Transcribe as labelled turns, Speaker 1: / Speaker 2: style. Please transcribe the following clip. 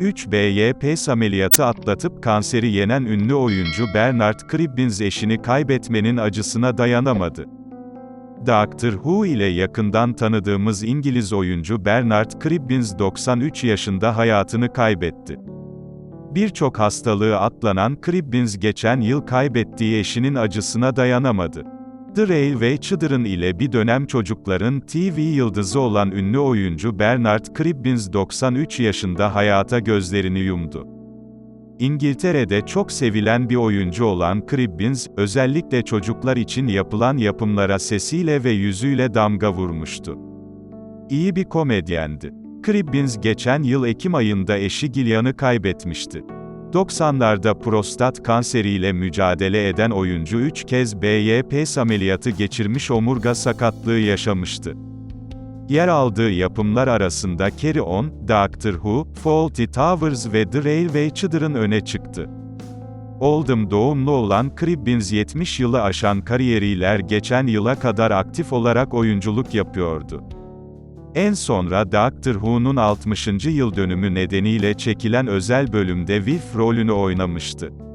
Speaker 1: 3 BYPS ameliyatı atlatıp kanseri yenen ünlü oyuncu Bernard Cribbins eşini kaybetmenin acısına dayanamadı. Doctor Who ile yakından tanıdığımız İngiliz oyuncu Bernard Cribbins 93 yaşında hayatını kaybetti. Birçok hastalığı atlanan Cribbins geçen yıl kaybettiği eşinin acısına dayanamadı. The Railway Children ile bir dönem çocukların TV yıldızı olan ünlü oyuncu Bernard Cribbins 93 yaşında hayata gözlerini yumdu. İngiltere'de çok sevilen bir oyuncu olan Cribbins, özellikle çocuklar için yapılan yapımlara sesiyle ve yüzüyle damga vurmuştu. İyi bir komedyendi. Cribbins geçen yıl Ekim ayında eşi Gillian'ı kaybetmişti. 90'larda prostat kanseriyle mücadele eden oyuncu 3 kez BYPS ameliyatı geçirmiş omurga sakatlığı yaşamıştı. Yer aldığı yapımlar arasında Carry On, Doctor Who, Fawlty Towers ve The Railway Children öne çıktı. Oldham doğumlu olan Cribbins 70 yılı aşan kariyeriyle geçen yıla kadar aktif olarak oyunculuk yapıyordu. En sonra Doctor Who'nun 60. yıl dönümü nedeniyle çekilen özel bölümde Wilf rolünü oynamıştı.